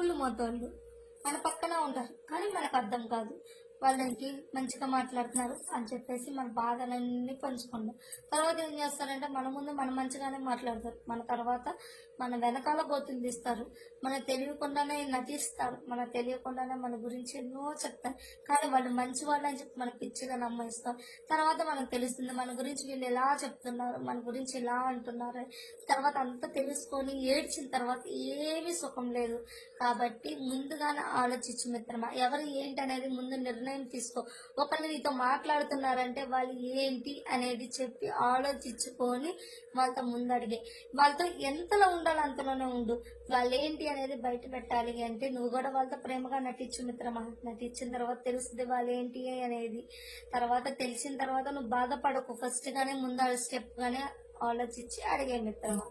కుళ్ళు మొత్తోళ్ళు మన పక్కన ఉంటారు. కానీ మనకు అర్థం కాదు. వాళ్ళకి మంచిగా మాట్లాడుతున్నారు అని చెప్పేసి మన బాధలన్నీ పంచుకుంటాం తర్వాత ఏం చేస్తారంటే మన ముందు మన మంచిగానే మాట్లాడతారు. మన తర్వాత మన వెనకాల గోతులు తీస్తారు. మన తెలియకుండానే నటిస్తారు. మన తెలియకుండానే మన గురించి ఎన్నో చెప్తారు. కానీ వాళ్ళు మంచి వాళ్ళు అని చెప్పి మన పిచ్చిగా నమ్మేస్తాం తర్వాత మనకు తెలుస్తుంది మన గురించి వీళ్ళు ఎలా చెప్తున్నారు మన గురించి ఎలా అంటున్నారు. తర్వాత అంతా తెలుసుకొని ఏడ్చిన తర్వాత ఏమీ సుఖం లేదు. కాబట్టి ముందుగానే ఆలోచించు మిత్రమా. ఎవరు ఏంటి అనేది ముందు నిర్ణయం తీసుకో. ఒకళ్ళు నీతో మాట్లాడుతున్నారంటే వాళ్ళు ఏంటి అనేది చెప్పి ఆలోచించుకొని వాళ్ళతో ముందు అడిగే వాళ్ళతో ఎంతలో ఉండాలో అంతలోనే ఉండు. వాళ్ళు ఏంటి అనేది బయట పెట్టాలి అంటే నువ్వు కూడా వాళ్ళతో ప్రేమగా నటించు మిత్రమా నటించిన తర్వాత తెలుస్తుంది వాళ్ళు ఏంటి అనేది. తర్వాత తెలిసిన తర్వాత నువ్వు బాధపడకు. ఫస్ట్ గానే ముందు స్టెప్ గానే ఆలోచించి అడిగే మిత్రమా.